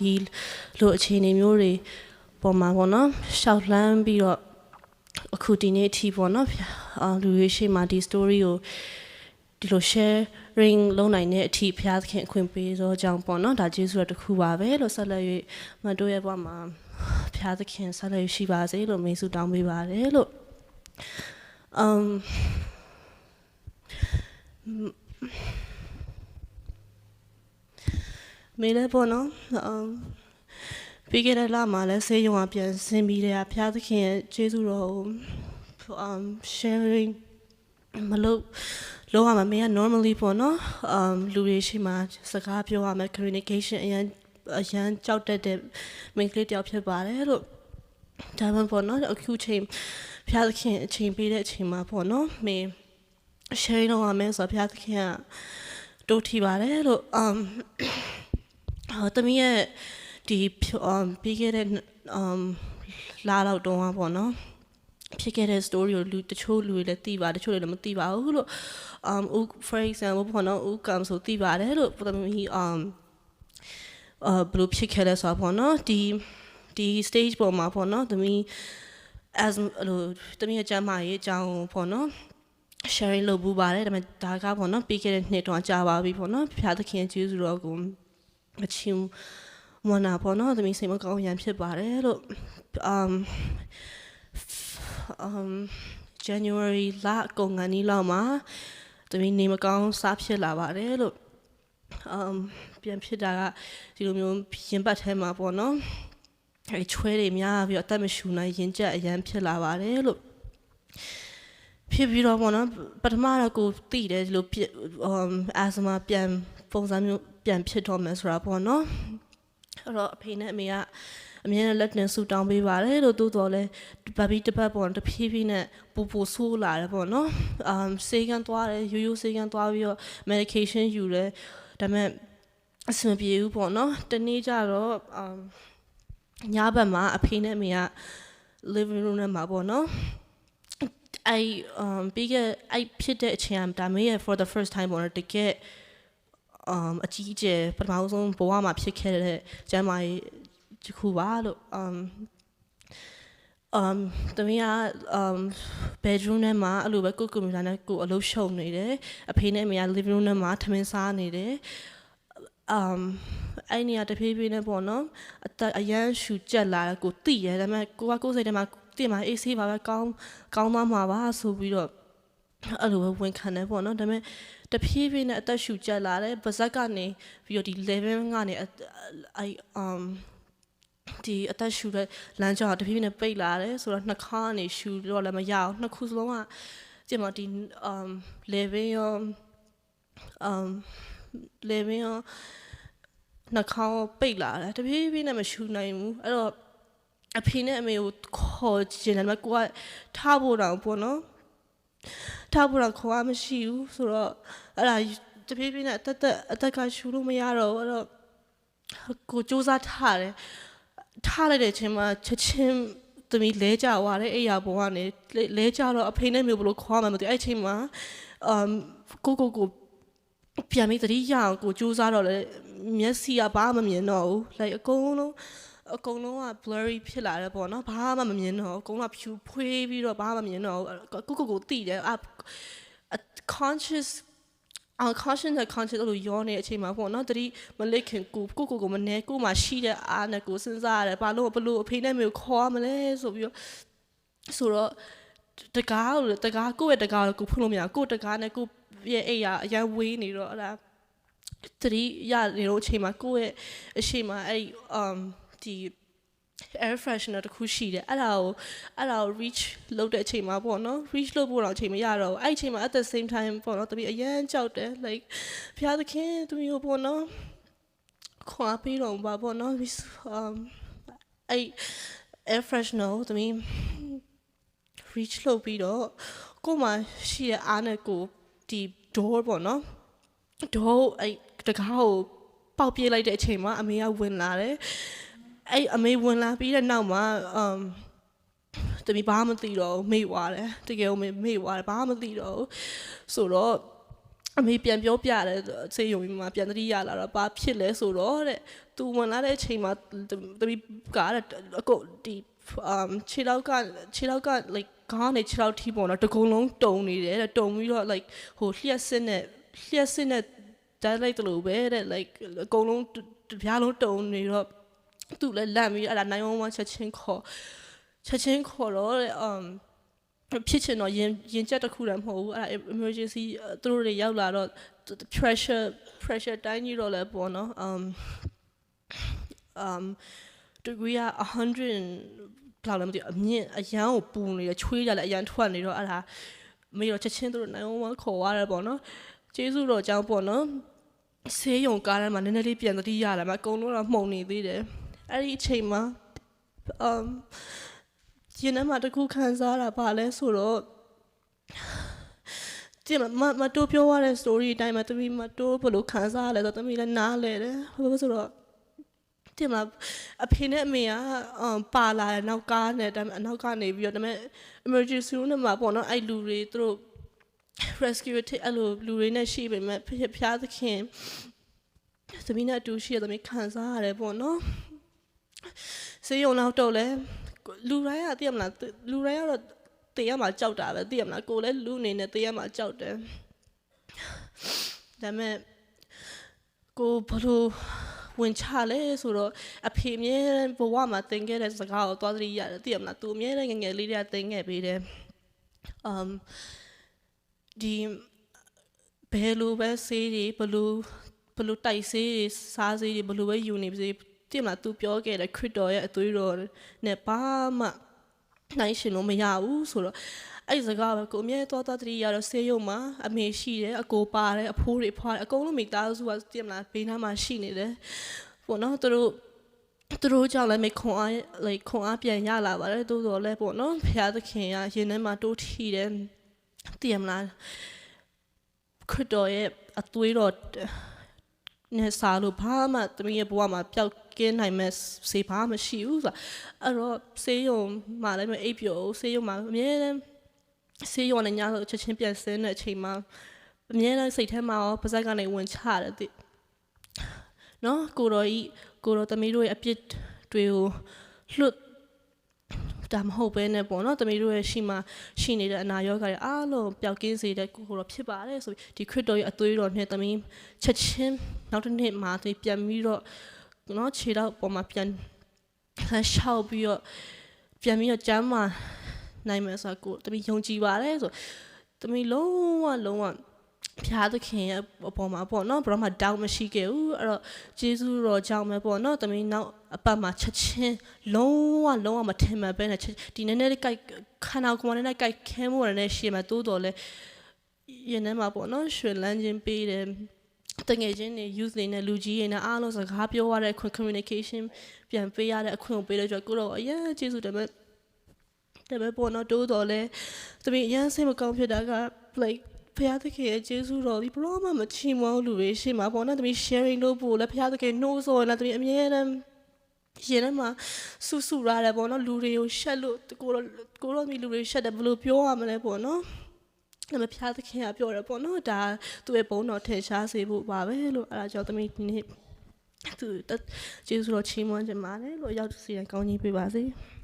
ဒီလိုအခြေအနေမျိုးတွေပေါ်မှာပေါ့နော်ရှောက်လှမ်းပြီးတော့အခုဒီနေ့အထိပေါ့နော်အာလူတွေရှိမှဒီ story ကိုဒီလို sharing လုပ်နိုင်တဲ့အထိဘုရားသခင်အခွင့်ပေးသောကြောင့်ပေါ့နော်ဒါကျေးဇူးတော်တစ်ခုပါပဲလို့ဆက်လက်၍မတို့ရဲ့ဘဝမှာဘုရားသခင်ဆက်လက်ရှိပါစေလို့မေဆုတောင်းပေးပါတယ်လို့ um မေလည်းပေါ့နော်အမ်ပြီးခဲ့တဲ့လမှာလည်းဆေးရုံကပြန်ဆင်းပြီးတဲ့ဖျားသခင်ရဲ့ကျေးဇူးတော်ကိုအမ် sharing မလို့လောကမှာမင်းက normally ပေါ့နော်အမ်လူတွေရှိမှစကားပြောရမယ် communication အရင်အရင်ကြောက်တတ်တဲ့မိန်းကလေးတယောက်ဖြစ်ပါတယ်လို့ဒါမှပေါ့နော်အခုချိန်ဖျားသခင်အချိန်ပေးတဲ့အချိန်မှာပေါ့နော်မင်း sharing လုပ်ရမယ်ဆိုတော့ဖျားသခင်ကတိုးထီပါတယ်လို့ အမ်ဟောတမီးရဲ့ဒီအမ်ပြီးခဲ့တဲ့အမ်လာတော့တုန်းကပေါ့နော်ဖြစ်ခဲ့တဲ့ story ကိုလူတချို့လူတွေလည်းသိပါတချို့တွေလည်းမသိပါဘူးလို့ um for example ပေါ့နော်ဥကံဆိုသိပါတယ်လို့တမီး um အဘလို့ဖြစ်ခဲ့လဲဆိုတော့ပေါ့နော်ဒီဒီ stage ပေါ်မှာပေါ့နော်တမီး as လို့တမီးရဲ့ကျမ်းမာရေးအကြောင်းပေါ့နော် sharing လုပ်ဘူးပါတယ်ဒါပေမဲ့ဒါကပေါ့နော်ပြီးခဲ့တဲ့နှစ်တုန်းကကြာပါပြီပေါ့နော်ဖျားသခင်ကျေးဇူးတော်ကို မချင်မနာပေါ့နော်သမီးစိတ်မကောင်းရန်ဖြစ်ပါတယ်လို့ um um January လကုန်ငန်းဒီလောက်မှာသမီးနေမကောင်းစားဖြစ်လာပါတယ်လို့ um ပြန်ဖြစ်တာကဒီလိုမျိုးရင်ပတ်ထဲမှာပေါ့နော်အဲချွဲတွေများပြီးတော့အသက်မရှူနိုင်ရင်ကြက်အရန်ဖြစ်လာပါတယ်လို့ဖြစ်ပြီးတော့ပေါ့နော်ပထမတော့ကိုသိတယ်ဒီလိုပြအမ်အာသမာပြန် ပုံစံမျိုးပြန်ဖြစ်တော့မယ်ဆိုတာပေါ့နော်အဲ့တော့အဖေနဲ့အမေကအမြဲတမ်းလက်တင်ဆူတောင်းပေးပါတယ်လို့သို့တော်လဲဘဘီတစ်ပတ်ပေါ့တဖြည်းဖြည်းနဲ့ပူပူဆိုးလာတယ်ပေါ့နော်အမ်စေကန်သွားတယ်ရိုးရိုးစေကန်သွားပြီးတော့ medication ယူတယ်ဒါပေမဲ့အဆင်မပြေဘူးပေါ့နော်တနေ့ကျတော့အမ်ညဘက်မှာအဖေနဲ့အမေက living room ထဲမှာပေါ့နော်အဲ့ um ပြီးခဲ့အဲ့ဖြစ်တဲ့အချိန်ကဒါမေးရ for the first time ပေါ့နော်တကယ် um အကြီးအကျယ်ပထမဆုံးဘဝမှာဖြစ်ခဲ့တဲ့ကျမ်းမာရေးတစ်ခုပါလို့ um um တမီးက um bedroom ထဲမှာအဲ့လိုပဲကိုယ်ကွန်ပျူတာနဲ့ကိုယ်အလုပ်ရှုပ်နေတယ်အဖေနဲ့အမေက living room ထဲမှာထမင်းစားနေတယ် um အဲ့နေရာတဖြည်းဖြည်းနဲ့ပေါ့နော်အသက်အရန်ရှူကြက်လာတယ်ကိုတိရဲဒါပေမဲ့ကိုကကိုယ်စိတ်ထဲမှာတင်မှာအေးဆေးပါပဲကောင်းကောင်းသွားမှာပါဆိုပြီးတော့ အဲ့လိုပဲဝန်ခံတယ်ပေါ့နော်ဒါပေမဲ့တဖြည်းဖြည်းနဲ့အသက်ရှူကြက်လာတယ်ပါဇက်ကနေပြီးတော့ဒီ level ကနေအဲ့ um ဒီအသက်ရှူတဲ့လမ်းကြောင်းတဖြည်းဖြည်းနဲ့ပိတ်လာတယ်ဆိုတော့နှာခေါင်းကနေရှူတော့လည်းမရအောင်နှစ်ခုစလုံးကကြည့်မဒီ um level ရော um level ရောနှာခေါင်းပိတ်လာတယ်တဖြည်းဖြည်းနဲ့မရှူနိုင်ဘူးအဲ့တော့အဖေနဲ့အမေကိုခေါ်ချင်တယ်ဒါပေမဲ့ကိုကထားဖို့တော့ပေါ့နော် ထားဖို့တော့ခေါ်မှမရှိဘူးဆိုတော့အဲ့ဒါတဖြည်းဖြည်းနဲ့အသက်သက်အသက်ကရှူလို့မရတော့ဘူးအဲ့တော့ကိုစူးစမ်းထားတယ်ထားလိုက်တဲ့အချိန်မှာချက်ချင်းသမီးလဲကြသွားတယ်အဲ့ရဘုံကနေလဲကြတော့အဖေနဲ့မျိုးဘလို့ခေါ်မှမသိအဲ့အချိန်မှာအမ်ကိုကိုကိုပြန်ပြီးသတိရအောင်ကိုစူးစမ်းတော့လေမျက်စိကဘာမှမမြင်တော့ဘူး like အကုန်လုံး အကုန်လုံးက blurry ဖြစ်လာတယ်ပေါ့နော်ဘာမှမမြင်တော့အကုန်လုံးကဖြူဖွေးပြီးတော့ဘာမှမမြင်တော့ကိုကိုကိုတိတယ်အ conscious unconscious နဲ့ conscious လို့ရောနေတဲ့အချိန်မှာပေါ့နော်တတိမလိခင်ကိုကိုကိုကိုမနေကိုမှရှိတဲ့အားနဲ့ကိုစဉ်းစားရတယ်ဘာလို့ဘလို့အဖေနဲ့မျိုးခေါ်မလဲဆိုပြီးတော့ဆိုတော့တကားလို့တကားကိုယ့်ရဲ့တကားကိုဖွင့်လို့မရကိုယ့်တကားနဲ့ကိုယ့်ရဲ့အိမ်ကအရန်ဝေးနေတော့အဲ့ဒါတတိရနေတော့အချိန်မှာကိုယ့်ရဲ့အရှိမအဲ့ um ဒီ air freshener တခုရှိတယ်အဲ့ဒါကိုအဲ့ဒါကို reach လုပ်တဲ့အချိန်မှာပေါ့နော် reach လုပ်ဖို့တော့အချိန်မရတော့ဘူးအဲ့အချိန်မှာ at the same time ပေါ့နော်တပီအရန်ကြောက်တယ် like ဖျားသခင်သူမျိုးပေါ့နော်ခွာပြီးတော့ပါပေါ့နော် um အဲ့ air freshener ကိုတမီ reach လုပ်ပြီးတော့ကို့မှာရှိတဲ့အားနဲ့ကိုဒီ door ပေါ့နော် door အဲ့တကားကိုပေါက်ပြေးလိုက်တဲ့အချိန်မှာအမေကဝင်လာတယ် အဲ့အမေဝင်လာပြီးတဲ့နောက်မှာအမ်တမီဘာမှမသိတော့မေ့သွားတယ်တကယ်ကိုမေ့မေ့သွားတယ်ဘာမှမသိတော့ဆိုတော့အမေပြန်ပြောပြတယ်စေယုံကြီးမှာပြန်သတိရလာတော့ဘာဖြစ်လဲဆိုတော့တဲ့သူဝင်လာတဲ့အချိန်မှာတမီကားတဲ့အကုတ်ဒီ um ခြေလောက်ကခြေလောက်က like ခေါင်းနဲ့ခြေလောက်ထိပေါ့နော်တကုံလုံးတုံနေတယ်တဲ့တုံပြီးတော့ like ဟိုလျှက်စစ်နဲ့လျှက်စစ်နဲ့ဒါလိုက်တလို့ပဲတဲ့ like အကုန်လုံးတပြားလုံးတုံနေတော့ သူ့လည်းလန့်ပြီးအဲ့ဒါ911ချက်ချင်းခေါ်ချက်ချင်းခေါ်တော့တဲ့ um ဖြစ်ချင်တော့ရင်ရင်ကြက်တစ်ခုတည်းမဟုတ်ဘူးအဲ့ဒါ emergency သူတို့တွေရောက်လာတော့ pressure pressure တိုင်းကြီးတော့လဲပေါ့နော် um um degree က100ဘယ်လောက်လဲမသိဘူးအမြင့်အရန်ကိုပူနေတယ်ချွေးကြလည်းအရန်ထွက်နေတော့အဲ့ဒါမေတော့ချက်ချင်းသူတို့911ခေါ်ရတယ်ပေါ့နော်ကျေးဇူးတော်ကြောင့်ပေါ့နော်ဆေးရုံကားထဲမှာနည်းနည်းလေးပြန်သတိရလာမှာအကုန်လုံးတော့မှုန်နေသေးတယ် အဲ့ဒီအချိန်မှာ um ရင်ထဲမှာတစ်ခုခံစားတာပါလဲဆိုတော့ဒီမမတိုးပြောရတဲ့ story အတိုင်းမှာတမီမတိုးဘယ်လိုခံစားရလဲဆိုတော့တမီလည်းနားလဲတယ်ဘာလို့ဆိုတော့ဒီမှာအဖေနဲ့အမေကအမ်ပါလာတဲ့နောက်ကားနဲ့ဒါပေမဲ့အနောက်ကနေပြီးတော့ဒါပေမဲ့ emergency room နဲ့မှာပေါ့နော်အဲ့လူတွေသူတို့ rescue တဲ့အဲ့လိုလူတွေနဲ့ရှိပေမဲ့ဖဖျားသခင်သမီးနဲ့အတူရှိရသမီးခံစားရတယ်ပေါ့နော် စေယုံနောက်တော့လဲလူတိုင်းကသိရမလားလူတိုင်းကတော့တေးရမှာကြောက်တာပဲသိရမလားကိုလည်းလူအနေနဲ့တေးရမှာကြောက်တယ်ဒါပေမဲ့ကိုဘလို့ဝင်ချလဲဆိုတော့အဖေအမြဲဘဝမှာသင်ခဲ့တဲ့စကားကိုသွားသတိရတယ်သိရမလားသူအမြဲတမ်းငယ်ငယ်လေးတည်းကသင်ခဲ့ပေးတယ် um ဒီဘယ်လိုပဲဆေးတွေဘလို့ဘလို့တိုက်ဆေးတွေစားဆေးတွေဘလို့ပဲယူနေပါစေ တိမလားသူပြောခဲ့တဲ့ခရစ်တော်ရဲ့အသွေးတော်နဲ့ဘာမှနိုင်ရှင်လို့မရဘူးဆိုတော့အဲ့ဒီစကားပဲကိုအမြဲတော်တော်တတိရတော့ဆေးရုံမှာအမေရှိတယ်အကိုပါတယ်အဖိုးတွေဖွားတယ်အကုန်လုံးမိသားစုကတိမလားဘေးနားမှာရှိနေတယ်ပေါ့နော်သူတို့သူတို့ကြောင့်လည်းမခွန်အား like ခွန်အားပြန်ရလာပါတယ်တိုးတော်လည်းပေါ့နော်ဖခင်သခင်ကရင်ထဲမှာတိုးထီတယ်တည်မလားခရစ်တော်ရဲ့အသွေးတော် နဲ့စားလို့ဘာမှတမီးရဲ့ဘဝမှာပျောက်ကင်းနိုင်မဲ့ဆေးဘာမှမရှိဘူးဆိုတာအဲ့တော့ဆေးရုံမှာလည်းမအိပ်ပျော်ဆေးရုံမှာအများနဲ့ဆေးရုံနဲ့ညဆိုချက်ချင်းပြန်ဆင်းတဲ့အချိန်မှာအများနဲ့စိတ်ထဲမှာရောပါဇက်ကနေဝင်ချတယ်တိနော်ကိုတော်ဤကိုတော်တမီးတို့ရဲ့အပြစ်တွေကိုလွတ် ဒါမဟုတ်ပဲနဲ့ပေါ့နော်တမီးတို့ရဲ့ရှိမှရှိနေတဲ့အနာရောဂါတွေအားလုံးပျောက်ကင်းစေတဲ့ကိုကိုတော့ဖြစ်ပါတယ်ဆိုပြီးဒီခရစ်တော်ရဲ့အသွေးတော်နဲ့တမီးချက်ချင်းနောက်တစ်နေ့မှသူပြန်ပြီးတော့နော်ခြေတော့ပေါ်မှာပြန်လှမ်းလျှောက်ပြီးတော့ပြန်ပြီးတော့ကျမ်းမာနိုင်မယ်ဆိုတော့ကိုတမီးယုံကြည်ပါတယ်ဆိုတမီးလုံးဝလုံးဝ ဖျားသခင်ရဲ့အပေါ်မှာပေါ့နော်ဘရောမှာတောက်မရှိခဲ့ဘူးအဲ့တော့ဂျေဇုတော်ကြောင့်ပဲပေါ့နော်တမီးနောက်အပတ်မှာချက်ချင်းလုံးဝလုံးဝမထင်မှန်ပဲနဲ့ဒီနည်းနည်းလေးကြိုက်ခန္ဓာကိုယ်နဲ့ကြိုက်ခဲမှုရတဲ့ရှေ့မှာတိုးတော်လဲရင်ထဲမှာပေါ့နော်ရွှေလန်းချင်းပေးတယ်တငယ်ချင်းတွေ youth တွေနဲ့လူကြီးတွေနဲ့အားလုံးစကားပြောရတဲ့ communication ပြန်ပေးရတဲ့အခွင့်ကိုပေးတဲ့အတွက်ကိုတော့အရင်ကျေးဇူးတင်မဲ့တပည့်ပေါ်တော့တိုးတော်လဲတမီးအရင်စိတ်မကောင်းဖြစ်တာက like ဖခင်သခင်ရဲ့ကျေးဇူးတော်ဒီဘလို့မှမချီးမွမ်းလူတွေရှိမှာပေါ့နော်တမီး sharing လုပ်ဖို့လဲဖခင်သခင် no ဆိုရင်လည်းတမီးအမြဲတမ်းရင်ထဲမှာဆူဆူရတယ်ပေါ့နော်လူတွေကိုရှက်လို့ကိုတော့ကိုတော့မီလူတွေရှက်တယ်ဘယ်လိုပြောရမလဲပေါ့နော်ဒါပေမဲ့ဖျားသခင်ကပြောတယ်ပေါ့နော်ဒါသူ့ရဲ့ဘုန်းတော်ထင်ရှားစေဖို့ပါပဲလို့အဲ့ဒါကြောင့်သမီးဒီနေ့သူကျေးဇူးတော်ချီးမွမ်းခြင်းပါတယ်လို့ရောက်စီရင်ကောင်းကြီးပေးပါစေ။